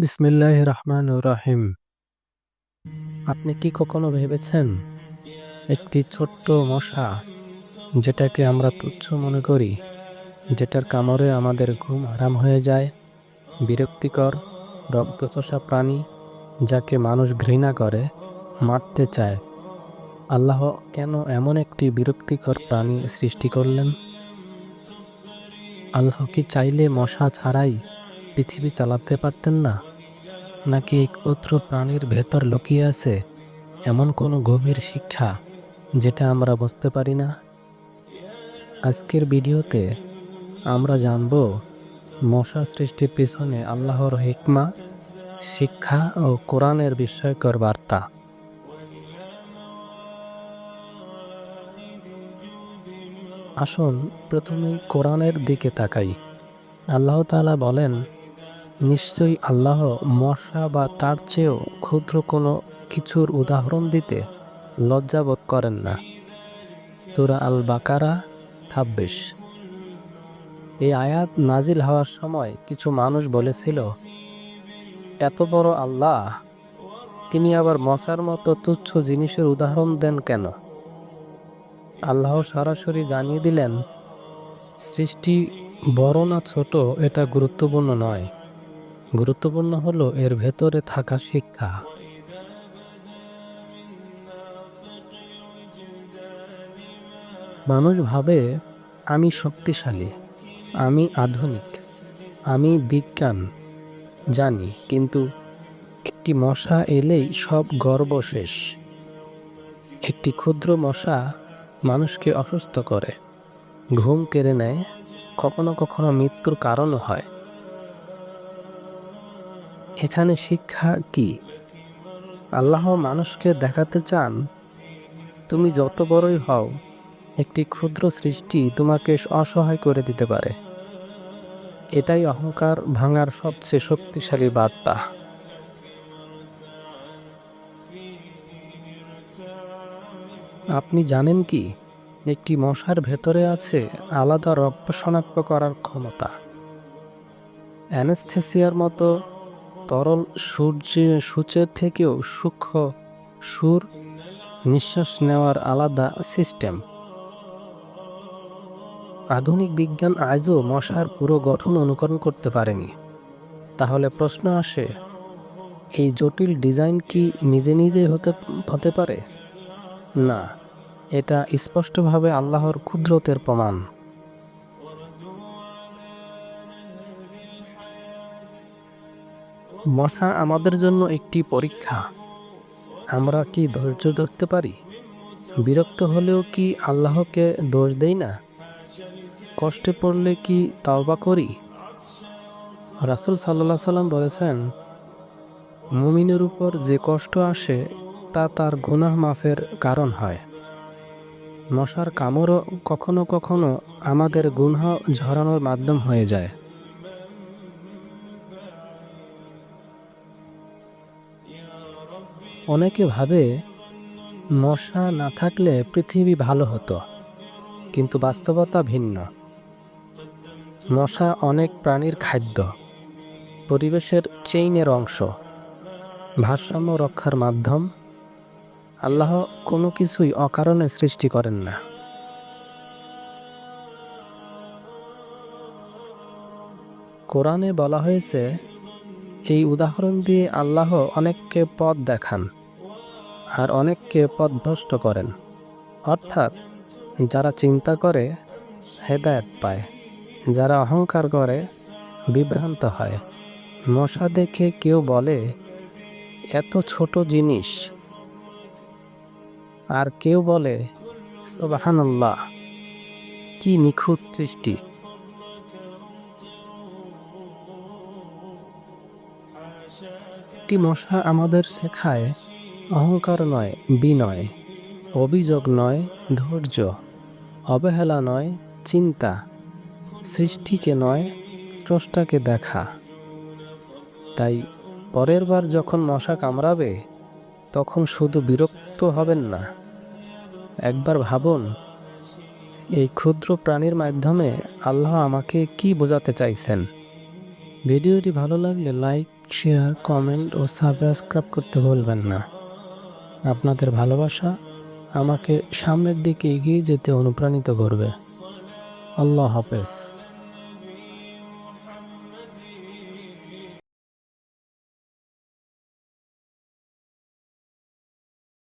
বিসমিল্লাহ রহমান রাহিম আপনি কি কখনো ভেবেছেন একটি ছোট্ট মশা যেটাকে আমরা তুচ্ছ মনে করি, যেটার কামড়ে আমাদের ঘুম আরাম হয়ে যায়, বিরক্তিকর, রক্তচোষা প্রাণী যাকে মানুষ ঘৃণা করে, মারতে চায়? আল্লাহ কেন এমন একটি বিরক্তিকর প্রাণী সৃষ্টি করলেন? আল্লাহ কি চাইলে মশা ছাড়াই পৃথিবী চালাতে পারতেন না? নাকি এই ক্ষুদ্র প্রাণীর ভেতর লুকিয়ে আছে এমন কোনো গভীর শিক্ষা যেটা আমরা বুঝতে পারি না? আজকের ভিডিওতে আমরা জানব মশা সৃষ্টির পিছনে আল্লাহর হিকমা, শিক্ষা ও কোরআনের বিস্ময়কর বার্তা। আসুন প্রথমেই কোরআনের দিকে তাকাই। আল্লাহ তাআলা বলেন নিশ্চয়ই আল্লাহ মশা বা তার চেয়েও ক্ষুদ্র কোনো কিছুর উদাহরণ দিতে লজ্জাবোধ করেন না। তুরা আল বাকারা ছাব্বিশ। এই আয়াত নাজিল হওয়ার সময় কিছু মানুষ বলেছিল, এত বড় আল্লাহ, তিনি আবার মশার মতো তুচ্ছ জিনিসের উদাহরণ দেন কেন? আল্লাহ সরাসরি জানিয়ে দিলেন, সৃষ্টি বড় না ছোট এটা গুরুত্বপূর্ণ নয়। গুরুত্বপূর্ণ হলো এর ভেতরে থাকা শিক্ষা। মানুষ ভাবে, আমি শক্তিশালী, আমি আধুনিক, আমি বিজ্ঞান, জানি, কিন্তু একটি মশা এলেই সব গর্ব শেষ। একটি ক্ষুদ্র মশা মানুষকে অসুস্থ করে, ঘুম কেড়ে নেয়, কখনো কখনো মৃত্যুর কারণও হয়। এখানে শিক্ষা কি? আল্লাহ মানুষকে দেখাতে চান? তুমি যত বড়ই হও, একটি ক্ষুদ্র সৃষ্টি তোমাকে অসহায় করে দিতে পারে। এটাই অহংকার ভাঙার সবচেয়ে শক্তিশালী বার্তা। আপনি জানেন কি? একটি মশার ভেতরে আছে আলাদা রক্ত শনাক্ত করার ক্ষমতা। অ্যানেস্থেসিয়ার মতো তরল সূর্য, সূচের থেকেও সূক্ষ্ম সুর নিঃশ্বাস নেওয়ার আলাদা সিস্টেম। আধুনিক বিজ্ঞান আজও মশার পুরো গঠন অনুকরণ করতে পারেনি। তাহলে প্রশ্ন আসে, এই জটিল ডিজাইন কি নিজে নিজে হতে হতে পারে? না, এটা স্পষ্টভাবে আল্লাহর ক্ষুদ্রতের প্রমাণ। মশা আমাদের জন্য একটি পরীক্ষা। আমরা কি ধৈর্য ধরতে পারি? বিরক্ত হলেও কি আল্লাহকে দোষ দেই না? কষ্টে পড়লে কি তাওবা করি? রাসুল সাল্লাহ সাল্লাম বলেছেন, মুমিনের উপর যে কষ্ট আসে, তা তার গুনাহ মাফের কারণ হয়। মশার কামড়ও কখনো কখনো আমাদের গুনাহ ঝরানোর মাধ্যম হয়ে যায়। অনেকে ভাবে মশা না থাকলে পৃথিবী ভালো হতো, কিন্তু বাস্তবতা ভিন্ন। মশা অনেক প্রাণীর খাদ্য, পরিবেশের চেইনের অংশ, ভারসাম্য রক্ষার মাধ্যম। আল্লাহ কোনো কিছুই অকারণে সৃষ্টি করেন না। কোরআনে বলা হয়েছে এই উদাহরণ দিয়ে আল্লাহ অনেককে পথ দেখান আর অনেককে পথভ্রষ্ট করেন। অর্থাৎ যারা চিন্তা করে, হেদায়ত পায়। যারা অহংকার করে, বিভ্রান্ত হয়। মশা দেখে কেউ বলে, এত ছোট জিনিস। আর কেউ বলে সোবাহান্লাহ কি নিখুঁত সৃষ্টি। একটি মশা আমাদের শেখায়, অহংকার নয়, বিনয়, অভিযোগ নয়, ধৈর্য, অবহেলা নয়, চিন্তা, সৃষ্টিকে নয়, স্রষ্টাকে দেখা। তাই পরের বার যখন মশা কামড়াবে, তখন শুধু বিরক্ত হবেন না। একবার ভাবুন, এই ক্ষুদ্র প্রাণীর মাধ্যমে আল্লাহ আমাকে কি বোঝাতে চাইছেন? ভিডিওটি ভালো লাগলে লাইক, শেয়ার, কমেন্ট ও সাবস্ক্রাইব করতে ভুলবেন না। আপনাদের ভালোবাসা আমাকে সামনের দিকে এগিয়ে যেতে অনুপ্রাণিত করবে। আল্লাহ হাফেজ।